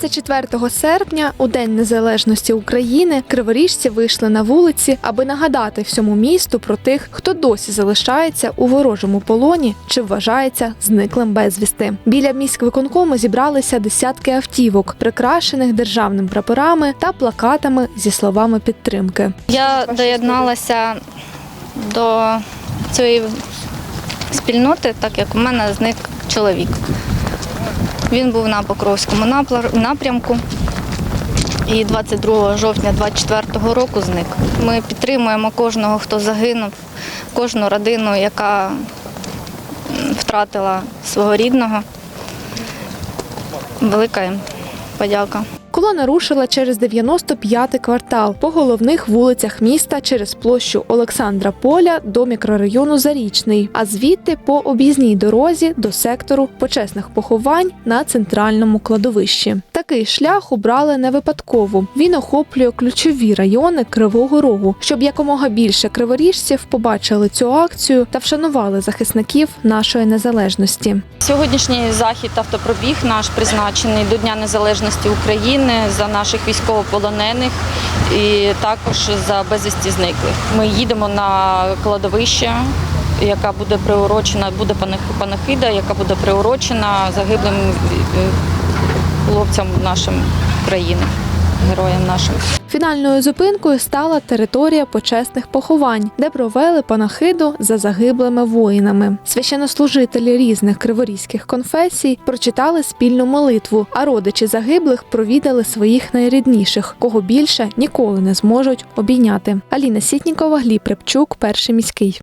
24 серпня, у День Незалежності України, криворіжці вийшли на вулиці, аби нагадати всьому місту про тих, хто досі залишається у ворожому полоні чи вважається зниклим безвісти. Біля міськвиконкому зібралися десятки автівок, прикрашених державним прапорами та плакатами зі словами підтримки. Я доєдналася до цієї спільноти, так як у мене зник чоловік. Він був на Покровському напрямку і 22 жовтня 2024 року зник. Ми підтримуємо кожного, хто загинув, кожну родину, яка втратила свого рідного. Велика їм подяка. Колона рушила через 95-й квартал по головних вулицях міста через площу Олександра Поля до мікрорайону Зарічний, а звідти по об'їзній дорозі до сектору почесних поховань на центральному кладовищі. Такий шлях обрали не випадково. Він охоплює ключові райони Кривого Рогу, щоб якомога більше криворіжців побачили цю акцію та вшанували захисників нашої незалежності. Сьогоднішній захід автопробіг наш призначений до Дня Незалежності України за наших військовополонених і також за безвісті зниклих. Ми їдемо на кладовище, яка буде приурочена, буде панах- панахида, яка буде приурочена загиблим е, хлопцям нашим країни, героям нашим. Фінальною зупинкою стала територія почесних поховань, де провели панахиду за загиблими воїнами. Священнослужителі різних криворізьких конфесій прочитали спільну молитву, а родичі загиблих провідали своїх найрідніших, кого більше ніколи не зможуть обійняти. Аліна Сітнікова, Гліб Репчук, перший міський.